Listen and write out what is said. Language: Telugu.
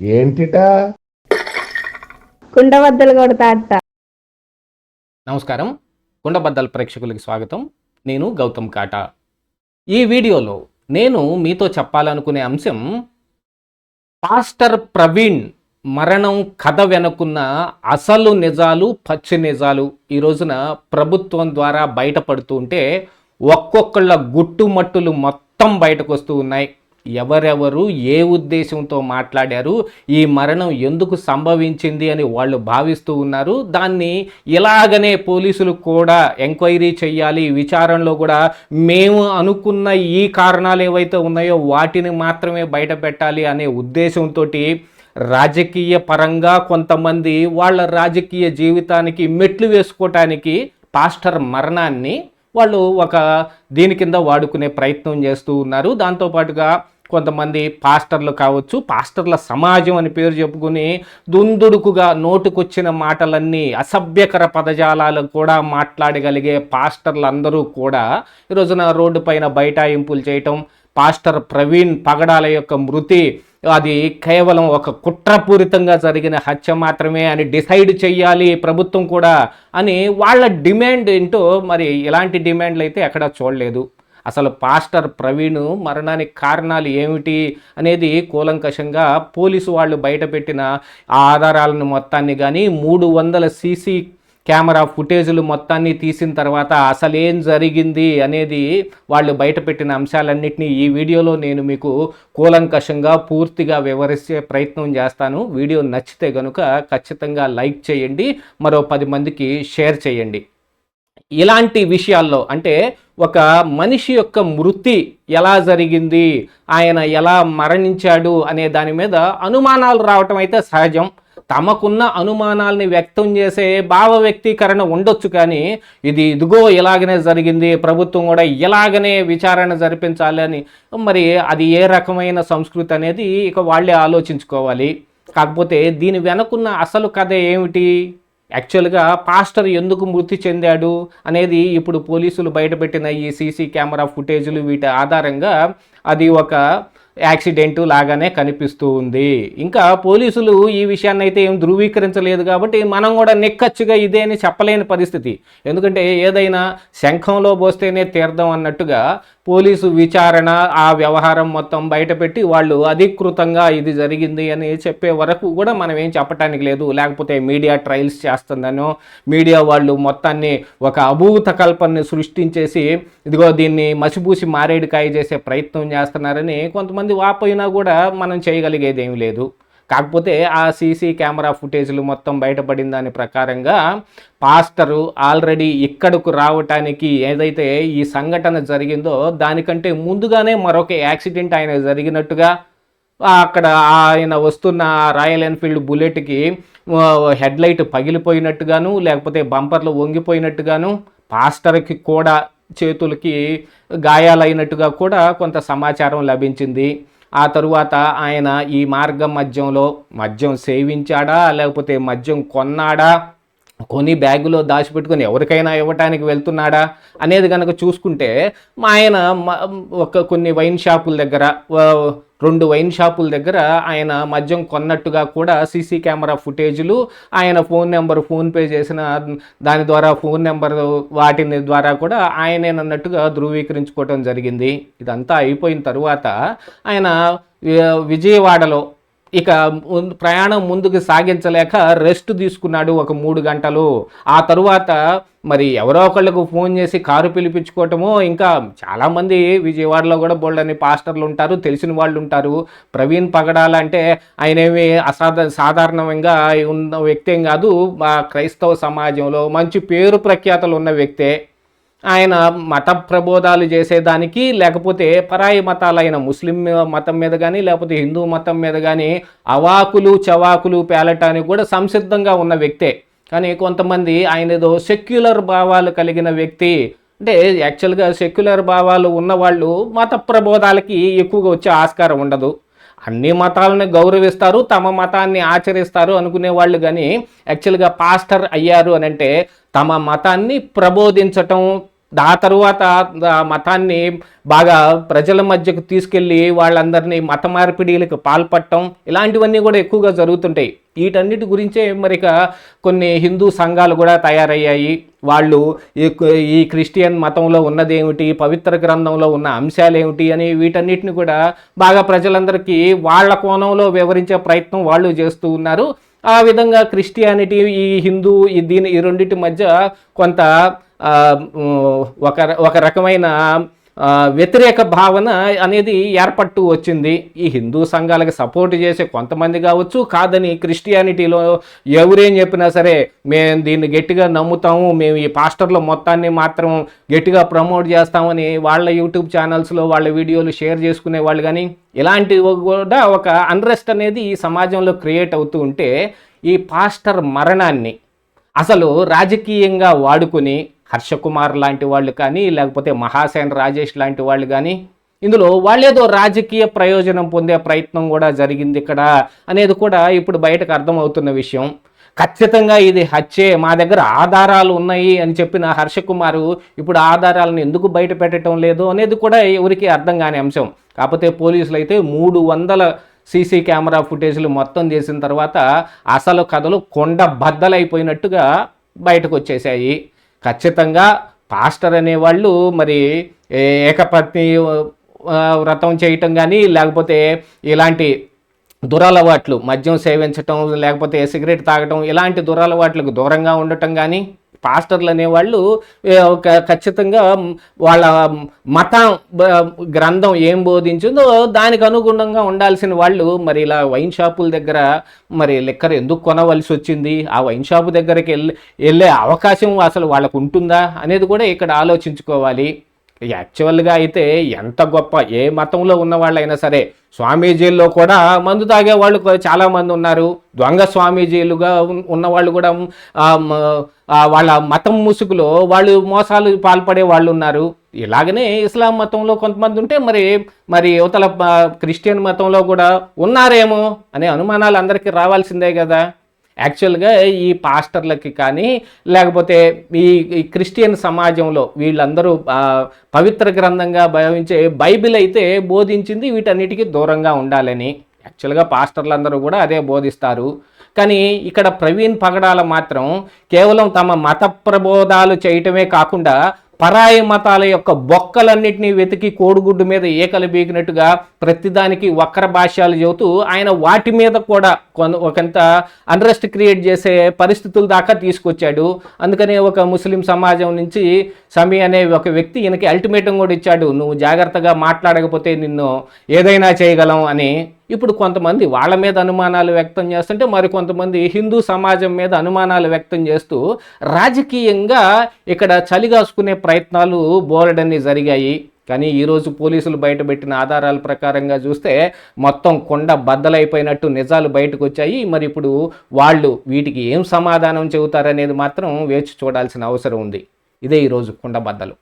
ఏంటిట? కుండబద్దలు కొడతా నమస్కారం. కుండబద్దల ప్రేక్షకులకి స్వాగతం. నేను గౌతమ్ కాటా. ఈ వీడియోలో నేను మీతో చెప్పాలనుకునే అంశం పాస్టర్ ప్రవీణ్ మరణం కథ వెనుకున్న అసలు నిజాలు పచ్చి నిజాలు ఈ రోజున ప్రభుత్వం ద్వారా బయటపడుతూ ఉంటే ఒక్కొక్కళ్ళ గుట్టుమట్టులు మొత్తం బయటకు వస్తూ ఉన్నాయి. ఎవరెవరు ఏ ఉద్దేశంతో మాట్లాడారు ఈ మరణం ఎందుకు సంభవించింది అని వాళ్ళు భావిస్తూ ఉన్నారు. దాన్ని ఇలాగనే పోలీసులు కూడా ఎంక్వైరీ చేయాలి విచారణలో కూడా మేము అనుకున్న ఈ కారణాలు ఏవైతే ఉన్నాయో వాటిని మాత్రమే బయట పెట్టాలి అనే ఉద్దేశంతో రాజకీయ పరంగా కొంతమంది వాళ్ళ రాజకీయ జీవితానికి మెట్లు వేసుకోవటానికి పాస్టర్ మరణాన్ని వాళ్ళు ఒక దీని కింద వాడుకునే ప్రయత్నం చేస్తూ ఉన్నారు. దాంతోపాటుగా కొంతమంది పాస్టర్లు కావచ్చు పాస్టర్ల సమాజం అని పేరు చెప్పుకుని దుందుడుకుగా నోటుకొచ్చిన మాటలన్నీ అసభ్యకర పదజాలాలు కూడా మాట్లాడగలిగే పాస్టర్లు అందరూ కూడా ఈ రోజున రోడ్డు పైన బైఠాయింపులు చేయటం పాస్టర్ ప్రవీణ్ పగడాల యొక్క మృతి అది కేవలం ఒక కుట్రపూరితంగా జరిగిన హత్య మాత్రమే అని డిసైడ్ చేయాలి ప్రభుత్వం కూడా అని వాళ్ళ డిమాండ్ ఏంటో మరి ఇలాంటి డిమాండ్లు అయితే ఎక్కడా చూడలేదు. అసలు పాస్టర్ ప్రవీణ్ మరణానికి కారణాలు ఏమిటి అనేది కూలంకషంగా పోలీసు వాళ్ళు బయటపెట్టిన ఆ ఆధారాలను మొత్తాన్ని కానీ మూడు వందల సీసీ కెమెరా ఫుటేజ్లు మొత్తాన్ని తీసిన తర్వాత అసలేం జరిగింది అనేది వాళ్ళు బయటపెట్టిన అంశాలన్నింటినీ ఈ వీడియోలో నేను మీకు కూలంకషంగా పూర్తిగా వివరించే ప్రయత్నం చేస్తాను. వీడియో నచ్చితే కనుక ఖచ్చితంగా లైక్ చేయండి. మరో పది మందికి షేర్ చేయండి. ఇలాంటి విషయాల్లో అంటే ఒక మనిషి యొక్క మృతి ఎలా జరిగింది ఆయన ఎలా మరణించాడు అనే దాని మీద అనుమానాలు రావటం అయితే సహజం. తమకున్న అనుమానాల్ని వ్యక్తం చేసే భావ వ్యక్తీకరణ ఉండొచ్చు కానీ ఇది ఇదిగో ఇలాగనే జరిగింది ప్రభుత్వం కూడా ఇలాగనే విచారణ జరిపించాలి అని మరి అది ఏ రకమైన సంస్కృతి అనేది ఇక వాళ్ళే ఆలోచించుకోవాలి. కాకపోతే దీని వెనకున్న అసలు కథ ఏమిటి? యాక్చువల్గా పాస్టర్ ఎందుకు మృతి చెందాడు అనేది ఇప్పుడు పోలీసులు బయటపెట్టిన ఈ సీసీ కెమెరా ఫుటేజ్లు వీటి ఆధారంగా అది ఒక యాక్సిడెంట్ లాగానే కనిపిస్తూ ఉంది. ఇంకా పోలీసులు ఈ విషయాన్ని అయితే ఏం ధృవీకరించలేదు కాబట్టి మనం కూడా నిక్కచ్చుగా ఇదే అని చెప్పలేని పరిస్థితి. ఎందుకంటే ఏదైనా శంఖంలో పోస్తేనే తీర్థం అన్నట్టుగా పోలీసు విచారణ ఆ వ్యవహారం మొత్తం బయటపెట్టి వాళ్ళు అధికృతంగా ఇది జరిగింది అని చెప్పే వరకు కూడా మనం ఏం చెప్పటానికి లేదు. లేకపోతే మీడియా ట్రయల్స్ చేస్తుందనో మీడియా వాళ్ళు మొత్తాన్ని ఒక అభూత కల్పనని సృష్టించేసి ఇదిగో దీన్ని మసిపూసి మారేడుకాయ చేసే ప్రయత్నం చేస్తున్నారని కొంతమంది వాపోయినా కూడా మనం చేయగలిగేది ఏమీ లేదు. కాకపోతే ఆ సీసీ కెమెరా ఫుటేజ్లు మొత్తం బయటపడిన దాని ప్రకారంగా పాస్టరు ఆల్రెడీ ఇక్కడకు రావటానికి ఏదైతే ఈ సంఘటన జరిగిందో దానికంటే ముందుగానే మరొక యాక్సిడెంట్ ఆయన జరిగినట్టుగా అక్కడ ఆయన వస్తున్న రాయల్ ఎన్ఫీల్డ్ బుల్లెట్కి హెడ్ లైట్ పగిలిపోయినట్టుగాను లేకపోతే బంపర్లు వంగిపోయినట్టుగాను పాస్టర్కి కూడా చేతులకి గాయాలైనట్టుగా కూడా కొంత సమాచారం లభించింది. ఆ తరువాత ఆయన ఈ మార్గం మధ్యంలో మద్యం సేవించాడా లేకపోతే మద్యం కొన్నాడా? కొని బ్యాగులో దాచిపెట్టుకొని ఎవరికైనా ఇవ్వటానికి వెళ్తున్నాడా అనేది కనుక చూసుకుంటే మా ఆయన మ- ఒక కొన్ని వైన్ షాపుల దగ్గర రెండు వైన్ షాపుల దగ్గర ఆయన మద్యం కొన్నట్టుగా కూడా సీసీ కెమెరా ఫుటేజీలు ఆయన ఫోన్ నెంబర్ ఫోన్పే చేసిన దాని ద్వారా ఫోన్ నెంబర్ వాటిని ద్వారా కూడా ఆయనేనన్నట్టుగా ధృవీకరించుకోవటం జరిగింది. ఇదంతా అయిపోయిన తరువాత ఆయన విజయవాడలో ఇక ప్రయాణం ముందుకు సాగించలేక రెస్ట్ తీసుకున్నాడు ఒక మూడు గంటలు. ఆ తరువాత మరి ఎవరో ఒకళ్ళకు ఫోన్ చేసి కారు పిలిపించుకోవటము ఇంకా చాలామంది విజయవాడలో కూడా బోల్డని పాస్టర్లు ఉంటారు తెలిసిన వాళ్ళు ఉంటారు. ప్రవీణ్ పగడాలంటే ఆయన ఏమి అసాధ సాధారణంగా ఉన్న వ్యక్తి ఏం కాదు మా క్రైస్తవ సమాజంలో మంచి పేరు ప్రఖ్యాతలు ఉన్న వ్యక్తే. ఆయన మత ప్రబోధాలు చేసేదానికి లేకపోతే పరాయి మతాలైన ముస్లిం మతం మీద కానీ లేకపోతే హిందూ మతం మీద కానీ అవాకులు చవాకులు పేలటానికి కూడా సంసిద్ధంగా ఉన్న వ్యక్తే. కానీ కొంతమంది ఆయన ఏదో సెక్యులర్ భావాలు కలిగిన వ్యక్తి. అంటే యాక్చువల్గా సెక్యులర్ భావాలు ఉన్నవాళ్ళు మత ప్రబోధాలకి ఎక్కువగా వచ్చే ఆస్కారం ఉండదు. అన్ని మతాలను గౌరవిస్తారు తమ మతాన్ని ఆచరిస్తారు అనుకునే వాళ్ళు కానీ యాక్చువల్గా పాస్టర్ అయ్యారు అని అంటే తమ మతాన్ని ప్రబోధించటం ఆ తరువాత మతాన్ని బాగా ప్రజల మధ్యకు తీసుకెళ్ళి వాళ్ళందరినీ మత మార్పిడీలకు పాల్పడటం ఇలాంటివన్నీ కూడా ఎక్కువగా జరుగుతుంటాయి. వీటన్నిటి గురించే మరిక కొన్ని హిందూ సంఘాలు కూడా తయారయ్యాయి. వాళ్ళు ఈ ఈ క్రిస్టియన్ మతంలో ఉన్నదేమిటి పవిత్ర గ్రంథంలో ఉన్న అంశాలు ఏమిటి అని వీటన్నిటిని కూడా బాగా ప్రజలందరికీ వాళ్ళ కోణంలో వివరించే ప్రయత్నం వాళ్ళు చేస్తూ ఉన్నారు. ఆ విధంగా క్రిస్టియానిటీ ఈ హిందూ ఈ దీని ఈ రెండింటి మధ్య కొంత ఒక ఒక రకమైన వ్యతిరేక భావన అనేది ఏర్పట్టు వచ్చింది. ఈ హిందూ సంఘాలకు సపోర్ట్ చేసే కొంతమంది కావచ్చు కాదని క్రిస్టియానిటీలో ఎవరేం చెప్పినా సరే మేము దీన్ని గట్టిగా నమ్ముతాము మేము ఈ పాస్టర్ల మొత్తాన్ని మాత్రం గట్టిగా ప్రమోట్ చేస్తామని వాళ్ళ యూట్యూబ్ ఛానల్స్లో వాళ్ళ వీడియోలు షేర్ చేసుకునే వాళ్ళు కానీ ఇలాంటివి కూడా ఒక అన్రెస్ట్ అనేది ఈ సమాజంలో క్రియేట్ అవుతూ ఉంటే ఈ పాస్టర్ మరణాన్ని అసలు రాజకీయంగా వాడుకుని హర్షకుమార్ లాంటి వాళ్ళు కానీ లేకపోతే మహాసేన్ రాజేష్ లాంటి వాళ్ళు కానీ ఇందులో వాళ్ళేదో రాజకీయ ప్రయోజనం పొందే ప్రయత్నం కూడా జరిగింది ఇక్కడ అనేది కూడా ఇప్పుడు బయటకు అర్థమవుతున్న విషయం. ఖచ్చితంగా ఇది హత్యే మా దగ్గర ఆధారాలు ఉన్నాయి అని చెప్పిన హర్షకుమారు ఇప్పుడు ఆధారాలను ఎందుకు బయట పెట్టడం లేదు అనేది కూడా ఎవరికి అర్థం కాని అంశం. కాకపోతే పోలీసులు అయితే మూడు వందల సీసీ కెమెరా ఫుటేజ్లు మొత్తం చేసిన తర్వాత అసలు కథలు కొండ బద్దలైపోయినట్టుగా బయటకు వచ్చేసాయి ఖచ్చితంగా పాస్టర్ అనేవాళ్ళు మరి ఏకపత్ని వ్రతం చేయటం కానీ లేకపోతే ఇలాంటి దురలవాట్లు మద్యం సేవించటం లేకపోతే సిగరెట్ తాగటం ఇలాంటి దురలవాట్లకు దూరంగా ఉండటం కానీ పాస్టర్లు అనేవాళ్ళు ఒక ఖచ్చితంగా వాళ్ళ మతం బ- గ్రంథం ఏం బోధించిందో దానికి అనుగుణంగా ఉండాల్సిన వాళ్ళు మరి ఇలా వైన్ షాపుల దగ్గర మరి లిక్కర్ ఎందుకు కొనవలసి వచ్చింది? ఆ వైన్ షాపు దగ్గరికి వెళ్ళి వెళ్ళే అవకాశం అసలు వాళ్ళకు ఉంటుందా? అనేది కూడా ఇక్కడ ఆలోచించుకోవాలి. యాక్చువల్గా అయితే ఎంత గొప్ప ఏ మతంలో ఉన్నవాళ్ళైనా సరే స్వామీజీల్లో కూడా మందు తాగే వాళ్ళు చాలామంది ఉన్నారు. దొంగ స్వామీజీలుగా ఉన్నవాళ్ళు ఉన్న వాళ్ళు కూడా వాళ్ళ మతం ముసుగులో వాళ్ళు మోసాలు పాల్పడే వాళ్ళు ఉన్నారు. ఇలాగనే ఇస్లాం మతంలో కొంతమంది ఉంటే మరి మరి యువతల క్రిస్టియన్ మతంలో కూడా ఉన్నారేమో అనే అనుమానాలు అందరికీ రావాల్సిందే కదా. యాక్చువల్గా ఈ పాస్టర్లకి కానీ లేకపోతే ఈ క్రిస్టియన్ సమాజంలో వీళ్ళందరూ పవిత్ర గ్రంథంగా భావించే బైబిల్ అయితే బోధించింది వీటన్నిటికీ దూరంగా ఉండాలని. యాక్చువల్గా పాస్టర్లందరూ కూడా అదే బోధిస్తారు. కానీ ఇక్కడ ప్రవీణ్ పగడాల మాత్రం కేవలం తమ మత ప్రబోధాలు చేయటమే కాకుండా పరాయి మతాల యొక్క బొక్కలన్నింటినీ వెతికి కోడిగుడ్డు మీద ఏకలు బీగినట్టుగా ప్రతిదానికి వక్ర భాష్యాలు చెబుతూ ఆయన వాటి మీద కూడా కొన ఒకంత అన్రెస్ట్ క్రియేట్ చేసే పరిస్థితుల దాకా తీసుకొచ్చాడు. అందుకనే ఒక ముస్లిం సమాజం నుంచి సమీ అనే ఒక వ్యక్తి ఈయనకి అల్టిమేటం కూడా ఇచ్చాడు. నువ్వు జాగ్రత్తగా మాట్లాడకపోతే నిన్ను ఏదైనా చేయగలం అని. ఇప్పుడు కొంతమంది వాళ్ళ మీద అనుమానాలు వ్యక్తం చేస్తుంటే మరి కొంతమంది హిందూ సమాజం మీద అనుమానాలు వ్యక్తం చేస్తూ రాజకీయంగా ఇక్కడ చలిగాసుకునే ప్రయత్నాలు బోలెడన్ని జరిగాయి. కానీ ఈరోజు పోలీసులు బయటపెట్టిన ఆధారాల ప్రకారంగా చూస్తే మొత్తం కొండ బద్దలైపోయినట్టు నిజాలు బయటకు వచ్చాయి. మరి ఇప్పుడు వాళ్ళు వీటికి ఏం సమాధానం చెబుతారనేది మాత్రం వేచి చూడాల్సిన అవసరం ఉంది. ఇదే ఈరోజు కొండ బద్దలు.